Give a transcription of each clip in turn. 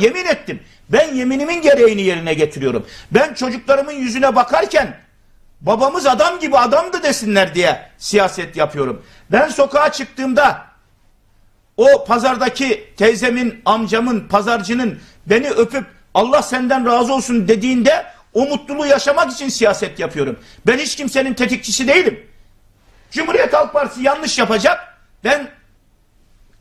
yemin ettim. Ben yeminimin gereğini yerine getiriyorum. Ben çocuklarımın yüzüne bakarken babamız adam gibi adamdı desinler diye siyaset yapıyorum. Ben sokağa çıktığımda o pazardaki teyzemin, amcamın, pazarcının beni öpüp Allah senden razı olsun dediğinde o mutluluğu yaşamak için siyaset yapıyorum. Ben hiç kimsenin tetikçisi değilim. Cumhuriyet Halk Partisi yanlış yapacak. Ben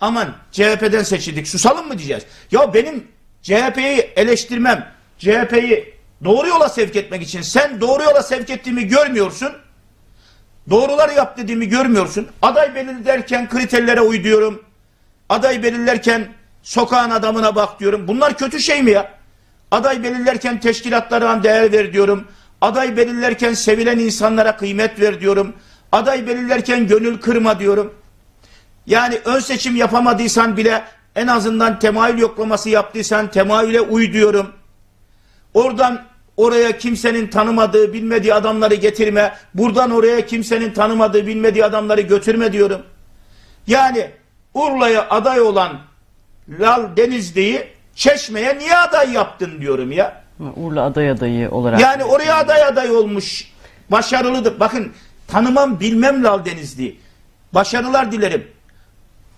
aman CHP'den seçildik susalım mı diyeceğiz. Ya benim CHP'yi eleştirmem, CHP'yi doğru yola sevk etmek için sen doğru yola sevk ettiğimi görmüyorsun. Doğruları yap dediğimi görmüyorsun. Aday belirlerken kriterlere uy diyorum. Aday belirlerken sokağın adamına bak diyorum. Bunlar kötü şey mi ya? Aday belirlerken teşkilatlara değer ver diyorum. Aday belirlerken sevilen insanlara kıymet ver diyorum. Aday belirlerken gönül kırma diyorum. Yani ön seçim yapamadıysan bile en azından temayül yoklaması yaptıysan temayüle uy diyorum. Oradan oraya kimsenin tanımadığı, bilmediği adamları getirme. Buradan oraya kimsenin tanımadığı, bilmediği adamları götürme diyorum. Yani Urla'ya aday olan Lal Denizli'yi Çeşme'ye niye aday yaptın diyorum ya. Urla aday adayı olarak. Yani oraya aday aday olmuş. Başarılıdır. Bakın tanımam bilmem Lal Denizli'yi. Başarılar dilerim.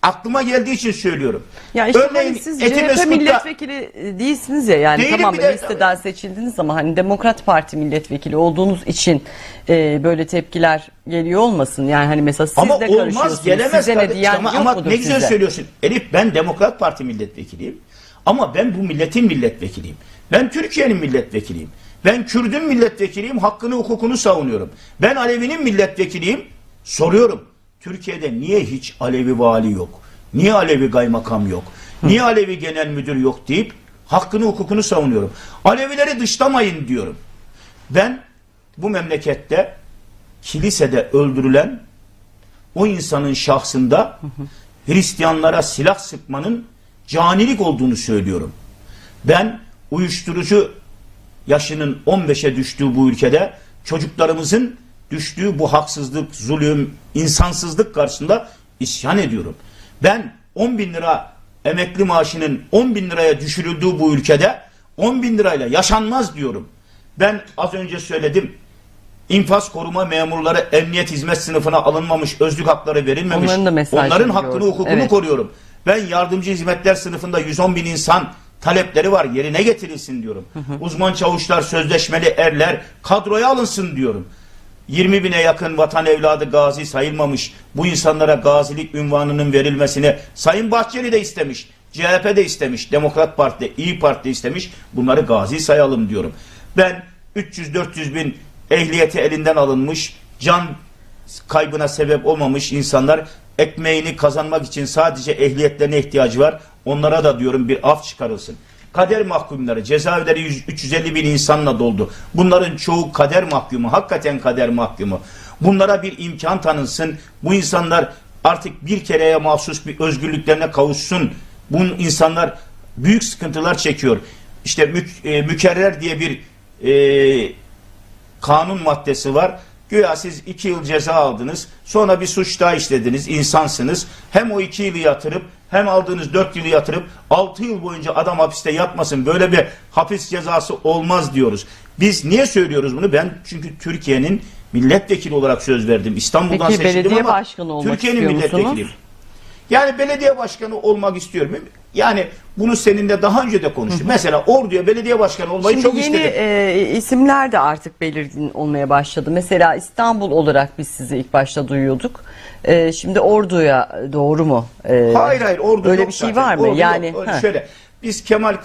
Aklıma geldiği için söylüyorum. Ya işte Örneğin hani siz CHP milletvekili değilsiniz ya yani Değilim tamam de- listeden seçildiniz ama hani Demokrat Parti milletvekili olduğunuz için e, böyle tepkiler geliyor olmasın yani hani mesela siz Ama de olmaz karışıyorsunuz gelemez size ne diyen ama, ama ne güzel size? söylüyorsun. Elif ben Demokrat Parti milletvekiliyim. Ama ben bu milletin milletvekiliyim. Ben Türkiye'nin milletvekiliyim. Ben Kürdün milletvekiliyim. Hakkını hukukunu savunuyorum. Ben Alevi'nin milletvekiliyim. Soruyorum. Türkiye'de niye hiç Alevi vali yok? Niye Alevi kaymakam yok? Niye Alevi genel müdür yok deyip hakkını hukukunu savunuyorum. Alevileri dışlamayın diyorum. Ben bu memlekette kilisede öldürülen o insanın şahsında Hristiyanlara silah sıkmanın canilik olduğunu söylüyorum. Ben uyuşturucu yaşının 15'e düştüğü bu ülkede çocuklarımızın düştüğü bu haksızlık, zulüm, insansızlık karşısında isyan ediyorum. Ben 10 bin lira emekli maaşının 10 bin liraya düşürüldüğü bu ülkede 10 bin lirayla yaşanmaz diyorum. Ben az önce söyledim infaz koruma memurları emniyet hizmet sınıfına alınmamış, özlük hakları verilmemiş. Onların da Onların hakkını hukukunu Evet. koruyorum. Ben yardımcı hizmetler sınıfında 110 bin insan talepleri var yerine getirilsin diyorum. Uzman çavuşlar, sözleşmeli erler kadroya alınsın diyorum. 20 bine yakın vatan evladı gazi sayılmamış bu insanlara gazilik ünvanının verilmesini Sayın Bahçeli de istemiş. CHP de istemiş. Demokrat Parti İyi Parti de istemiş. Bunları gazi sayalım diyorum. Ben 300-400 bin ehliyeti elinden alınmış can kaybına sebep olmamış insanlar ekmeğini kazanmak için sadece ehliyetlerine ihtiyacı var. Onlara da diyorum bir af çıkarılsın. Kader mahkumları cezaevleri 100 350 bin insanla doldu. Bunların çoğu kader mahkumu. Hakikaten kader mahkumu. Bunlara bir imkan tanınsın. Bu insanlar artık bir kereye mahsus bir özgürlüklerine kavuşsun. Bu insanlar büyük sıkıntılar çekiyor. İşte mük, e, mükerrer diye bir e, kanun maddesi var. Güya siz iki yıl ceza aldınız. Sonra bir suç daha işlediniz. insansınız. Hem o iki yılı yatırıp hem aldığınız dört yılı yatırıp altı yıl boyunca adam hapiste yatmasın. Böyle bir hapis cezası olmaz diyoruz. Biz niye söylüyoruz bunu? Ben çünkü Türkiye'nin milletvekili olarak söz verdim. İstanbul'dan Peki seçildim ama Türkiye'nin milletvekiliyim. Yani belediye başkanı olmak istiyorum. Yani bunu seninle daha önce de konuştuk. Mesela Ordu'ya belediye başkanı olmayı Şimdi çok yeni istedim. e, isimler de artık belirgin olmaya başladı. Mesela İstanbul olarak biz sizi ilk başta duyuyorduk. E, şimdi Ordu'ya doğru mu? E, Hayır hayır orada Öyle yok bir şey zaten. var mı? Orada yani yok. Şöyle biz Kemal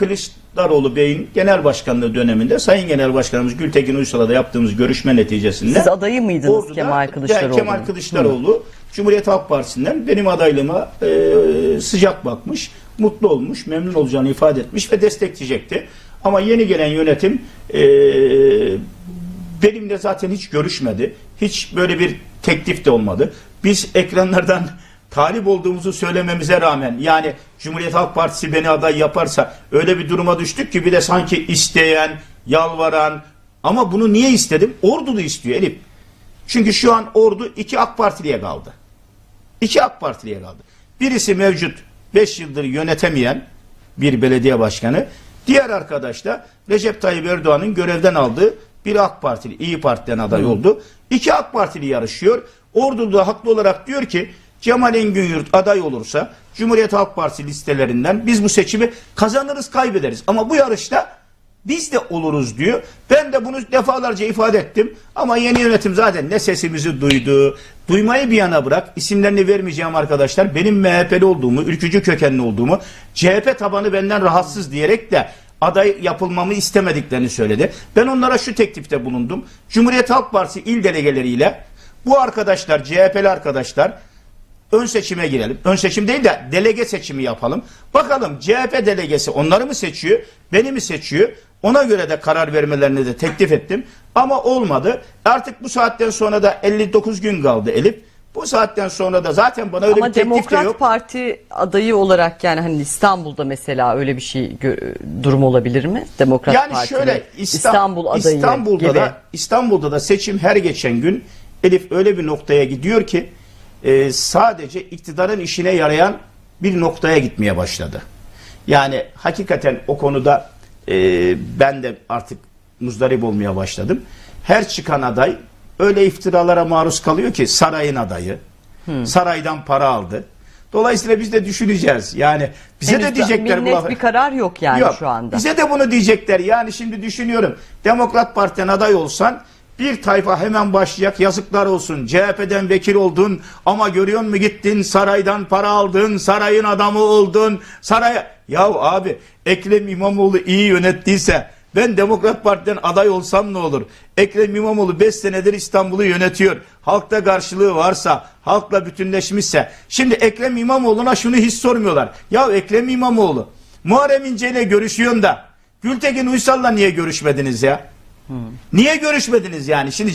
Kılıçdaroğlu Bey'in genel başkanlığı döneminde Sayın Genel Başkanımız Gültekin Uysal'la da yaptığımız görüşme neticesinde siz adayı mıydınız Ordu'da Kemal Kılıçdaroğlu? Kemal Kılıçdaroğlu Cumhuriyet Halk Partisi'nden benim adaylığıma e, sıcak bakmış, mutlu olmuş, memnun olacağını ifade etmiş ve destekleyecekti. Ama yeni gelen yönetim e, benimle zaten hiç görüşmedi. Hiç böyle bir teklif de olmadı. Biz ekranlardan talip olduğumuzu söylememize rağmen yani Cumhuriyet Halk Partisi beni aday yaparsa öyle bir duruma düştük ki bir de sanki isteyen, yalvaran ama bunu niye istedim? Ordu da istiyor Elif. Çünkü şu an ordu iki AK Partiliye kaldı. İki AK Partiliye kaldı. Birisi mevcut 5 yıldır yönetemeyen bir belediye başkanı. Diğer arkadaş da Recep Tayyip Erdoğan'ın görevden aldığı bir AK Partili, İyi Parti'den aday oldu. İki AK Partili yarışıyor. Ordu'da haklı olarak diyor ki Cemal Engin Yurt aday olursa Cumhuriyet Halk Partisi listelerinden biz bu seçimi kazanırız kaybederiz. Ama bu yarışta biz de oluruz diyor. Ben de bunu defalarca ifade ettim. Ama yeni yönetim zaten ne sesimizi duydu. Duymayı bir yana bırak. isimlerini vermeyeceğim arkadaşlar. Benim MHP'li olduğumu, ülkücü kökenli olduğumu, CHP tabanı benden rahatsız diyerek de aday yapılmamı istemediklerini söyledi. Ben onlara şu teklifte bulundum. Cumhuriyet Halk Partisi il delegeleriyle bu arkadaşlar, CHP'li arkadaşlar ön seçime girelim. Ön seçim değil de delege seçimi yapalım. Bakalım CHP delegesi onları mı seçiyor, beni mi seçiyor? Ona göre de karar vermelerini de teklif ettim. Ama olmadı. Artık bu saatten sonra da 59 gün kaldı Elif. Bu saatten sonra da zaten bana öyle Ama bir teklif de Demokrat yok. Parti adayı olarak yani hani İstanbul'da mesela öyle bir şey durum olabilir mi? Demokrat Yani Parti'nin şöyle İsta- İstanbul adayı İstanbul'da gibi. da İstanbul'da da seçim her geçen gün Elif öyle bir noktaya gidiyor ki e, sadece iktidarın işine yarayan bir noktaya gitmeye başladı. Yani hakikaten o konuda e, ben de artık muzdarip olmaya başladım. Her çıkan aday öyle iftiralara maruz kalıyor ki sarayın adayı. Saraydan para aldı. Dolayısıyla biz de düşüneceğiz. Yani bize Henüz de diyecekler bu lafı. bir karar yok yani Yok, şu anda. Bize de bunu diyecekler. Yani şimdi düşünüyorum. Demokrat Parti'den aday olsan bir tayfa hemen başlayacak. Yazıklar olsun. CHP'den vekil oldun ama görüyor musun gittin saraydan para aldın. Sarayın adamı oldun. Saraya... Ya abi Ekrem İmamoğlu iyi yönettiyse ben Demokrat Parti'den aday olsam ne olur? Ekrem İmamoğlu 5 senedir İstanbul'u yönetiyor. Halkta karşılığı varsa, halkla bütünleşmişse. Şimdi Ekrem İmamoğlu'na şunu hiç sormuyorlar. Ya Ekrem İmamoğlu Muharrem İnce ile görüşüyorsun da Gültekin Uysal'la niye görüşmediniz ya? Niye görüşmediniz yani? Şimdi